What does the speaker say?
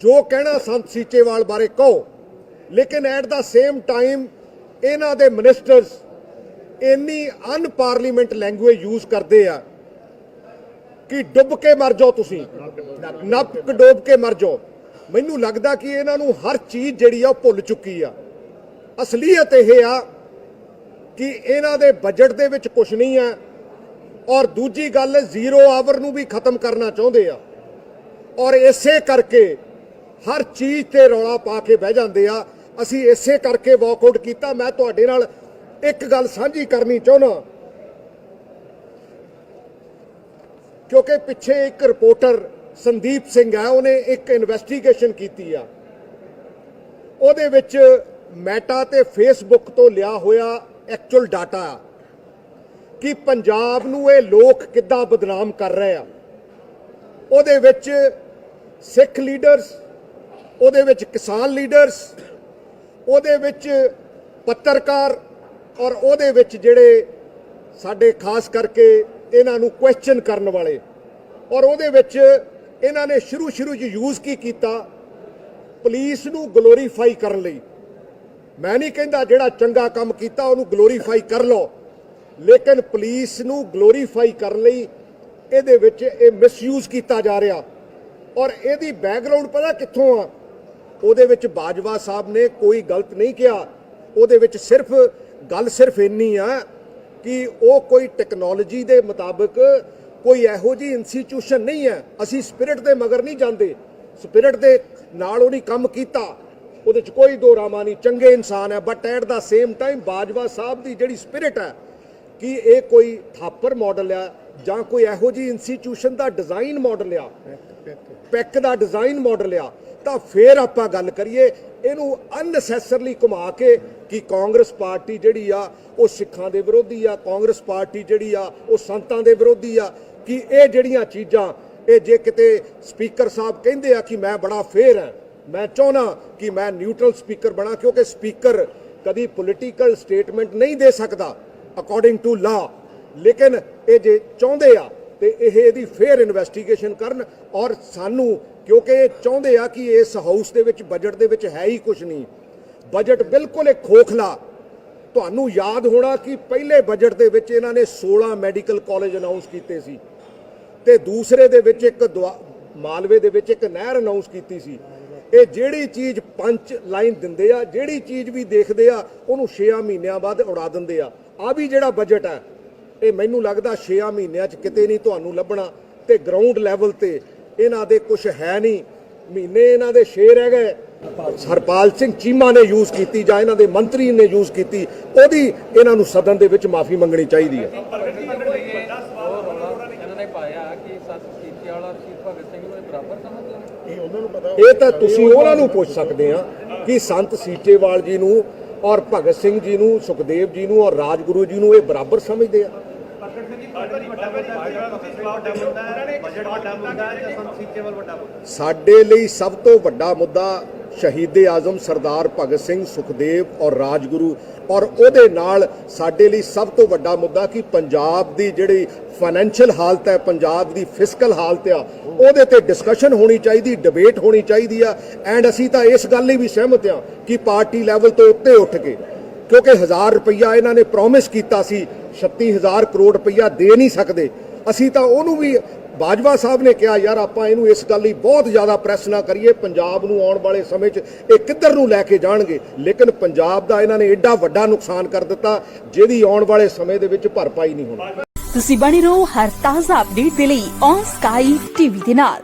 ਜੋ ਕਹਿਣਾ ਸੰਤ ਸੀਚੇਵਾਲ ਬਾਰੇ ਕਹੋ, ਲੇਕਿਨ ਐਟ ਦਾ ਸੇਮ ਟਾਈਮ ਇਹਨਾਂ ਦੇ ਮਿਨਿਸਟਰਸ ਇੰਨੀ ਅਨਪਾਰਲੀਮੈਂਟ ਲੈਂਗੁਏਜ ਯੂਜ਼ ਕਰਦੇ ਆ ਕਿ ਡੁੱਬ ਕੇ ਮਰ ਜਾਓ ਤੁਸੀਂ। ਨੱਪ ਡੋਬ ਕੇ ਮਰ ਜਾਓ। ਮੈਨੂੰ ਲੱਗਦਾ ਕਿ ਇਹਨਾਂ ਨੂੰ ਹਰ ਚੀਜ਼ ਜਿਹੜੀ ਆ ਉਹ ਭੁੱਲ ਚੁੱਕੀ ਆ। ਅਸਲੀਅਤ ਇਹ ਆ ਕਿ ਇਹਨਾਂ ਦੇ ਬਜਟ ਦੇ ਵਿੱਚ ਕੁਝ ਨਹੀਂ ਆ ਔਰ ਦੂਜੀ ਗੱਲ ਜ਼ੀਰੋ ਆਵਰ ਨੂੰ ਵੀ ਖਤਮ ਕਰਨਾ ਚਾਹੁੰਦੇ ਆ। ਔਰ ਇਸੇ ਕਰਕੇ ਹਰ ਚੀਜ਼ ਤੇ ਰੌਲਾ ਪਾ ਕੇ ਬਹਿ ਜਾਂਦੇ ਆ। ਅਸੀਂ ਇਸੇ ਕਰਕੇ ਵਾਕਆਊਟ ਕੀਤਾ। ਮੈਂ ਤੁਹਾਡੇ ਨਾਲ ਇੱਕ ਗੱਲ ਸਾਂਝੀ ਕਰਨੀ ਚਾਹੁੰਦਾ। ਕਿਉਂਕਿ ਪਿੱਛੇ ਇੱਕ ਰਿਪੋਰਟਰ ਸੰਦੀਪ ਸਿੰਘ ਹੈ, ਉਹਨੇ ਇੱਕ ਇਨਵੈਸਟੀਗੇਸ਼ਨ ਕੀਤੀ ਆ। ਉਹਦੇ ਵਿੱਚ ਮੈਟਾ ਤੇ ਫੇਸਬੁੱਕ ਤੋਂ ਲਿਆ ਹੋਇਆ ਐਕਚੁਅਲ ਡਾਟਾ ਕਿ ਪੰਜਾਬ ਨੂੰ ਇਹ ਲੋਕ ਕਿੱਦਾਂ ਬਦਨਾਮ ਕਰ ਰਹੇ ਆ। ਉਹਦੇ ਵਿੱਚ ਸਿੱਖ ਲੀਡਰਸ ਉਹਦੇ ਵਿੱਚ ਕਿਸਾਨ ਲੀਡਰਸ, ਉਹਦੇ ਵਿੱਚ ਪੱਤਰਕਾਰ ਔਰ ਉਹਦੇ ਵਿੱਚ ਜਿਹੜੇ ਸਾਡੇ ਖਾਸ ਕਰਕੇ ਇਹਨਾਂ ਨੂੰ ਕੁਐਸਚਨ ਕਰਨ ਵਾਲੇ ਔਰ ਉਹਦੇ ਵਿੱਚ ਇਹਨਾਂ ਨੇ ਸ਼ੁਰੂ ਸ਼ੁਰੂ 'ਚ ਯੂਜ਼ ਕੀ ਕੀਤਾ? ਪੁਲਿਸ ਨੂੰ ਗਲੋਰੀਫਾਈ ਕਰਨ ਲਈ। ਮੈਂ ਨਹੀਂ ਕਹਿੰਦਾ ਜਿਹੜਾ ਚੰਗਾ ਕੰਮ ਕੀਤਾ ਉਹਨੂੰ ਗਲੋਰੀਫਾਈ ਕਰ ਲਓ, ਲੇਕਿਨ ਪੁਲਿਸ ਨੂੰ ਗਲੋਰੀਫਾਈ ਕਰਨ ਲਈ ਇਹਦੇ ਵਿੱਚ ਇਹ ਮਿਸਯੂਜ਼ ਕੀਤਾ ਜਾ ਰਿਹਾ ਔਰ ਇਹਦੀ ਬੈਕਗ੍ਰਾਉਂਡ ਪਤਾ ਕਿੱਥੋਂ ਆ? ਉਹਦੇ ਵਿੱਚ ਬਾਜਵਾ ਸਾਹਿਬ ਨੇ ਕੋਈ ਗਲਤ ਨਹੀਂ ਕਿਹਾ। ਉਹਦੇ ਵਿੱਚ ਸਿਰਫ ਗੱਲ ਸਿਰਫ ਇੰਨੀ ਆ ਕਿ ਉਹ ਕੋਈ ਟੈਕਨੋਲੋਜੀ ਦੇ ਮੁਤਾਬਕ ਕੋਈ ਇਹੋ ਜੀ ਇੰਸਟੀਟਿਊਸ਼ਨ ਨਹੀਂ ਹੈ। ਅਸੀਂ ਸਪਿਰਿਟ ਦੇ ਮਗਰ ਨਹੀਂ ਜਾਂਦੇ। ਸਪਿਰਿਟ ਦੇ ਨਾਲ ਉਹਨੇ ਕੰਮ ਕੀਤਾ। ਉਹਦੇ ਚ ਕੋਈ ਦੋ ਰਾਮਾ ਨਹੀਂ। ਚੰਗੇ ਇਨਸਾਨ ਹੈ but at the same time Bajwa Sahib ਦੀ ਜਿਹੜੀ ਸਪਿਰਿਟ ਹੈ ਕਿ ਇਹ ਕੋਈ ਥਾਪਰ ਮਾਡਲ ਆ ਜਾਂ ਕੋਈ ਇਹੋ ਜੀ ਇੰਸਟੀਟਿਊਸ਼ਨ ਦਾ ਡਿਜ਼ਾਈਨ ਮਾਡਲ ਆ। ਪੈਕ ਦਾ ਡਿਜ਼ਾਈਨ ਮਾਡਲ ਆ। ਤਾਂ ਫੇਰ ਆਪਾਂ ਗੱਲ ਕਰੀਏ, ਇਹਨੂੰ ਅਨਨੈਸੈਸਰਲੀ ਘੁਮਾ ਕੇ ਕਿ ਕਾਂਗਰਸ ਪਾਰਟੀ ਜਿਹੜੀ ਆ, ਉਹ ਸਿੱਖਾਂ ਦੇ ਵਿਰੋਧੀ ਆ, ਕਾਂਗਰਸ ਪਾਰਟੀ ਜਿਹੜੀ ਆ, ਉਹ ਸੰਤਾਂ ਦੇ ਵਿਰੋਧੀ ਆ, ਕਿ ਇਹ ਜਿਹੜੀਆਂ ਚੀਜ਼ਾਂ, ਇਹ ਜੇ ਕਿਤੇ ਸਪੀਕਰ ਸਾਹਿਬ ਕਹਿੰਦੇ ਆ ਕਿ ਮੈਂ ਬੜਾ ਫੇਰ ਹਾਂ, ਮੈਂ ਚਾਹਣਾ ਕਿ ਮੈਂ ਨਿਊਟਰਲ ਸਪੀਕਰ ਬਣਾ, ਕਿਉਂਕਿ ਸਪੀਕਰ ਕਦੀ ਪੋਲੀਟੀਕਲ ਸਟੇਟਮੈਂਟ ਨਹੀਂ ਦੇ ਸਕਦਾ ਅਕੋਰਡਿੰਗ ਟੂ ਲਾ ਲੇਕਿਨ ਇਹ ਜੇ ਚਾਹੁੰਦੇ ਆ ਤੇ ਇਹ ਇਹਦੀ ਫੇਅਰ ਇਨਵੈਸਟੀਗੇਸ਼ਨ ਕਰਨ ਔਰ ਸਾਨੂੰ, ਕਿਉਂਕਿ ਇਹ ਚਾਹੁੰਦੇ ਆ ਕਿ ਇਸ ਹਾਊਸ ਦੇ ਵਿੱਚ ਬਜਟ ਦੇ ਵਿੱਚ ਹੈ ਹੀ ਕੁਝ ਨਹੀਂ। ਬਜਟ ਬਿਲਕੁਲ ਇੱਕ ਖੋਖਲਾ। ਤੁਹਾਨੂੰ ਯਾਦ ਹੋਣਾ ਕਿ ਪਹਿਲੇ ਬਜਟ ਦੇ ਵਿੱਚ ਇਹਨਾਂ ਨੇ 16 ਮੈਡੀਕਲ ਕਾਲਜ ਅਨਾਉਂਸ ਕੀਤੇ ਸੀ। ਤੇ ਦੂਸਰੇ ਦੇ ਵਿੱਚ ਇੱਕ ਦੁਆ- ਮਾਲਵੇ ਦੇ ਵਿੱਚ ਇੱਕ ਨਹਿਰ ਅਨਾਉਂਸ ਕੀਤੀ ਸੀ। ਇਹ ਜਿਹੜੀ ਚੀਜ਼ ਪੰਜ ਲਾਈਨ ਦਿੰਦੇ ਆ, ਜਿਹੜੀ ਚੀਜ਼ ਵੀ ਦੇਖਦੇ ਆ, ਉਹਨੂੰ 6 ਮਹੀਨਿਆਂ ਬਾਅਦ ਉਡਾ ਦਿੰਦੇ ਆ। ਆ ਵੀ ਜਿਹੜਾ ਬਜਟ ਹੈ ਇਹ ਮੈਨੂੰ ਲੱਗਦਾ 6 ਮਹੀਨਿਆਂ 'ਚ ਕਿਤੇ ਨਹੀਂ ਤੁਹਾਨੂੰ ਲੱਭਣਾ ਤੇ ਗਰਾਊਂਡ ਲੈਵਲ ਤੇ ਇਹਨਾਂ ਦੇ ਕੁਝ ਹੈ ਨਹੀਂ। ਮਹੀਨੇ ਇਹਨਾਂ ਦੇ 6 ਰਹਿ ਗਏ। ਹਰਪਾਲ ਸਿੰਘ ਚੀਮਾ ਨੇ ਯੂਜ਼ ਕੀਤੀ ਜਾਂ ਇਹਨਾਂ ਦੇ ਮੰਤਰੀ ਨੇ ਯੂਜ਼ ਕੀਤੀ, ਉਹਦੀ ਇਹਨਾਂ ਨੂੰ ਸਦਨ ਦੇ ਵਿੱਚ ਮਾਫੀ ਮੰਗਣੀ ਚਾਹੀਦੀ ਹੈ। ਇਹ ਇਹ ਤਾਂ ਤੁਸੀਂ ਉਹਨਾਂ ਨੂੰ ਪੁੱਛ ਸਕਦੇ ਆ ਕਿ ਸੰਤ ਸੀਚੇਵਾਲ ਜੀ ਨੂੰ ਔਰ ਭਗਤ ਸਿੰਘ ਜੀ ਨੂੰ, ਸੁਖਦੇਵ ਜੀ ਨੂੰ ਔਰ ਰਾਜਗੁਰੂ ਜੀ ਨੂੰ ਇਹ ਬਰਾਬਰ ਸਮਝਦੇ ਆ। ਸਾਡੇ ਲਈ ਸਭ ਤੋਂ ਵੱਡਾ ਮੁੱਦਾ ਸ਼ਹੀਦ ਆਜ਼ਮ ਸਰਦਾਰ ਭਗਤ ਸਿੰਘ ਸੁਖਦੇਵ ਔਰ ਰਾਜਗੁਰੂ ਔਰ ਉਹਦੇ ਨਾਲ ਸਾਡੇ ਲਈ ਸਭ ਤੋਂ ਵੱਡਾ ਮੁੱਦਾ ਕਿ ਪੰਜਾਬ ਦੀ ਜਿਹੜੀ ਫਾਈਨੈਂਸ਼ੀਅਲ ਹਾਲਤ ਹੈ, ਪੰਜਾਬ ਦੀ ਫਿਸਕਲ ਹਾਲਤ ਆ, ਉਹਦੇ ਤੇ ਡਿਸਕਸ਼ਨ ਹੋਣੀ ਚਾਹੀਦੀ ਡਿਬੇਟ ਹੋਣੀ ਚਾਹੀਦੀ ਆ ਐਂਡ ਅਸੀਂ ਤਾਂ ਇਸ ਗੱਲ ਲਈ ਵੀ ਸਹਿਮਤ ਆ ਕਿ ਪਾਰਟੀ ਲੈਵਲ ਤੋਂ ਉੱਤੇ ਉੱਠ ਕੇ ਕਿਉਂਕਿ 1000 ਰੁਪਈਆ ਇਹਨਾਂ ਨੇ ਪ੍ਰੋਮਿਸ ਕੀਤਾ ਸੀ 36000 ਕਰੋੜ ਰੁਪਈਆ ਦੇ ਨਹੀਂ ਸਕਦੇ। ਅਸੀਂ ਤਾਂ ਉਹਨੂੰ ਵੀ, ਬਾਜਵਾ ਸਾਹਿਬ ਨੇ ਕਿਹਾ, ਯਾਰ ਆਪਾਂ ਇਹਨੂੰ ਇਸ ਗੱਲ ਲਈ ਬਹੁਤ ਜ਼ਿਆਦਾ ਪ੍ਰੈਸ ਨਾ ਕਰੀਏ, ਪੰਜਾਬ ਨੂੰ ਆਉਣ ਵਾਲੇ ਸਮੇਂ 'ਚ ਇਹ ਕਿੱਧਰ ਨੂੰ ਲੈ ਕੇ ਜਾਣਗੇ? ਲੇਕਿਨ ਪੰਜਾਬ ਦਾ ਇਹਨਾਂ ਨੇ ਐਡਾ ਵੱਡਾ ਨੁਕਸਾਨ ਕਰ ਦਿੱਤਾ, ਜਿਹਦੀ ਆਉਣ ਵਾਲੇ ਸਮੇਂ ਦੇ ਵਿੱਚ ਭਰਪਾਈ ਨਹੀਂ ਹੋਣੀ। ਤੁਸੀਂ ਬਣੇ ਰਹੋ ਹਰ ਤਾਜ਼ਾ ਅਪਡੇਟ ਦੇ ਲਈ ਔਨ ਸਕਾਈ ਟੀਵੀ ਦੇ ਨਾਲ।